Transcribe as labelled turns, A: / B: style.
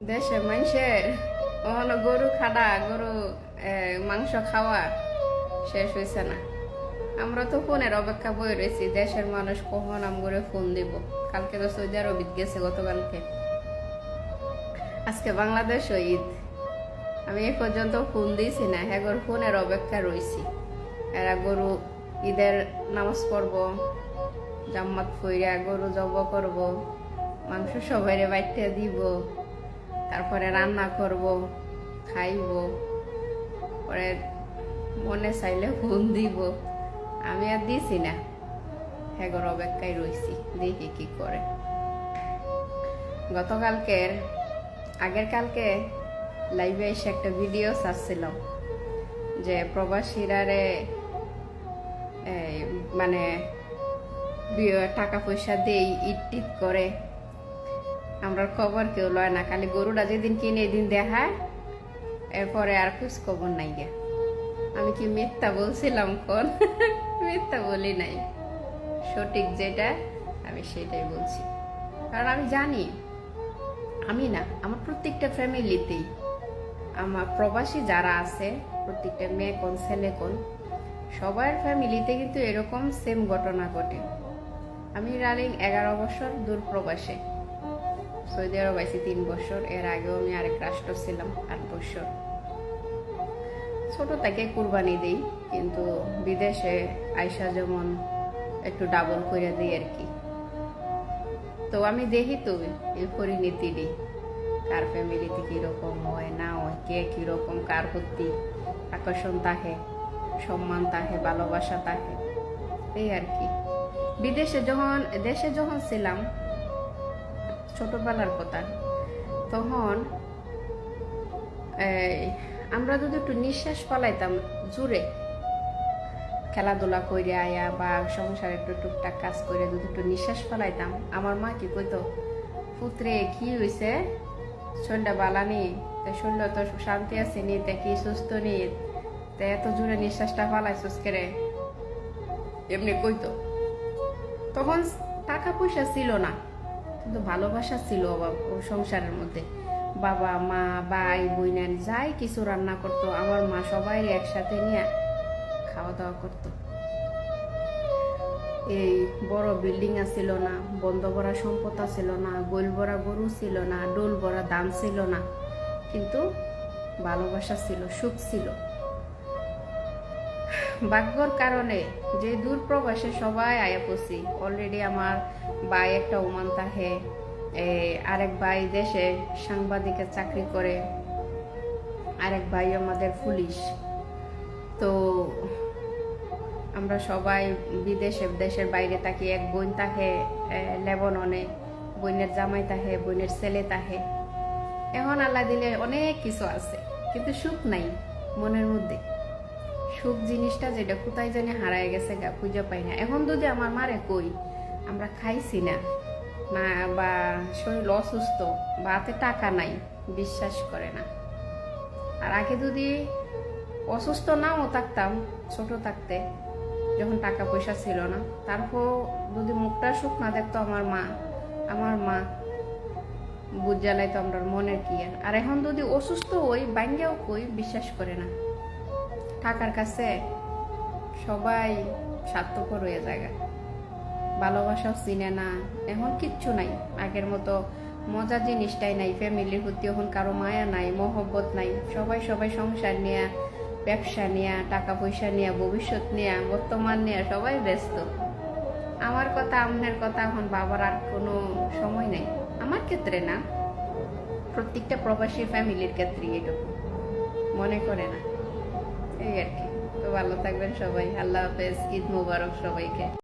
A: দেশে মানুষের ওখানে গরু খাডা, গরু মাংস খাওয়া শেষ হয়েছে না। আমরা তো ফোনের অপেক্ষা বই রয়েছি, দেশের মানুষ কখন আমগরে ফোন দিব? কালকে তো সৌদি আরব ঈদ গেছে গতকালকে। আজকে বাংলাদেশ ঈদ। আমি এ পর্যন্ত ফোন দিয়েছি না হ্যাগর ফোনের অপেক্ষা রয়েছি এরা গরু, ঈদের নামাজ পড়ব, জাম্মাত ফইরা গরু জব করব, মাংস সবাই বাইতে দিব। তারপরে রান্না করব খাইব পরে মনে চাইলে ফোন দিব। আমি আর দিছি না। হ্যাগর অপেক্ষায় রয়েছি দেখি কি করে। গতকালকের আগের কালকে লাইভে এসে একটা ভিডিও ছাড়ছিলাম যে প্রবাসীরারে এই, মানে টাকা পয়সা দেই ইট করে আমরা খবর কেউ লয় না, খালি গরুটা যেদিন কিনে এদিন দেখায়, এরপরে আর খোঁজ খবর নাই গে। আমি কি মিথ্যা বলছিলাম কোন? মিথ্যা বলি নাই। সঠিক যেটা, আমি সেটাই বলছি। কারণ আমি জানি, আমি না, আমার প্রত্যেকটা ফ্যামিলিতেই, আমার প্রবাসী যারা আছে, প্রত্যেকটা মেয়ে কোন, ছেলে কোন, সবার ফ্যামিলিতে কিন্তু এরকম সেম ঘটনা ঘটে। আমি রানিং এগারো বছর দূর প্রবাসে। সৌদি আরব আইসি তিন বছর, এর আগেও আমি আরেক রাষ্ট্র ছিলাম, আট বছর। ছোট থেকে কুরবানি দিই, কিন্তু বিদেশে আইসা যেমন একটু ডাবল করে দিই আর কি। তো আমি দেখি তো এই পরিণতিটি কার ফ্যামিলিতে কীরকম হয়, না হয়, কে কীরকম, কার প্রতি আকর্ষণ থাকে সম্মান থাকে ভালোবাসা থাকে এই আর কি। বিদেশে যখন, দেশে যখন ছিলাম ছোটবেলার কথা। তখন আমরা যদি একটু নিঃশ্বাস পালাইতাম জুড়ে খেলাধুলা করে আয়া বা সংসারে একটু টুকটাক কাজ করে যদি একটু নিঃশ্বাস পালাইতাম আমার মা কি কইতো, পুত্রে, কি হয়েছে শরীরটা বালানি তা শরীর তো শান্তি আছে নি? তা কি সুস্থ নি? তা এত জোরে নিঃশ্বাসটা পালাইছিস কেরে এমনি কইতো। তখন টাকা পয়সা ছিল না। কিন্তু ভালোবাসা ছিল অভাব সংসারের মধ্যে। বাবা, মা, ভাই বইনান যাই কিছু রান্না করতো, আমার মা সবাই একসাথে নিয়ে খাওয়া দাওয়া করতো। এই বড় বিল্ডিং ছিল না বন্ধ ভরা সম্পদ ছিল না গোল ভরা গরু ছিল না ডোল ভরা দাম ছিল না। কিন্তু ভালোবাসা ছিল, সুখ ছিল। ভাগ্যর কারণে যে দূর প্রবাসে সবাই আয়া পড়ছি। অলরেডি আমার ভাই একটা ওমান তাহে আরেক ভাই দেশে সাংবাদিকের চাকরি করে, আরেক ভাই আমাদের পুলিশ। তো আমরা সবাই বিদেশে, দেশের বাইরে থাকি, এক বোন তাহে লেবাননে, বোনের জামাই তাহে বোনের ছেলে তাহে এখন আল্লাহ দিলে অনেক কিছু আছে, কিন্তু সুখ নাই মনের মধ্যে। সুখ জিনিসটা যেটা কোথায় জানি হারায় গেছে, গা খুঁজে পাই না। এখন যদি আমার মারে কই আমরা খাইছি না। না বা শরীর অসুস্থ, বা টাকা নাই, বিশ্বাস করে না। আর আগে যদি অসুস্থ নাও থাকতাম, ছোট থাকতে, যখন টাকা পয়সা ছিল না, তারপর যদি মুখটা সুখ না দেখতো আমার মা আমার মা বুঝ জ্বালাই তো আমরা মনের কি আর। আর এখন যদি অসুস্থ হই বাইঙ্গেও কই, বিশ্বাস করে না। টাকার কাছে সবাই স্বার্থপর হয়ে যায়। ভালোবাসাও চিনে না, এখন কিচ্ছু নাই। আগের মতো মজা জিনিসটাই নাই ফ্যামিলির প্রতি এখন কারও মায়া নাই, মহব্বত নাই। সবাই সবাই সংসার নিয়ে, ব্যবসা নিয়ে টাকা পয়সা নিয়ে, ভবিষ্যৎ নিয়ে, বর্তমান নিয়ে সবাই ব্যস্ত। আমার কথা আমনের কথা এখন বাবার আর কোনো সময় নেই। আমার ক্ষেত্রে না। প্রত্যেকটা প্রবাসী ফ্যামিলির ক্ষেত্রে এটুকু। মনে করে না। এই আর কি। তো ভালো থাকবেন সবাই। আল্লাহ হাফেজ। ঈদ মুবারক সবাইকে।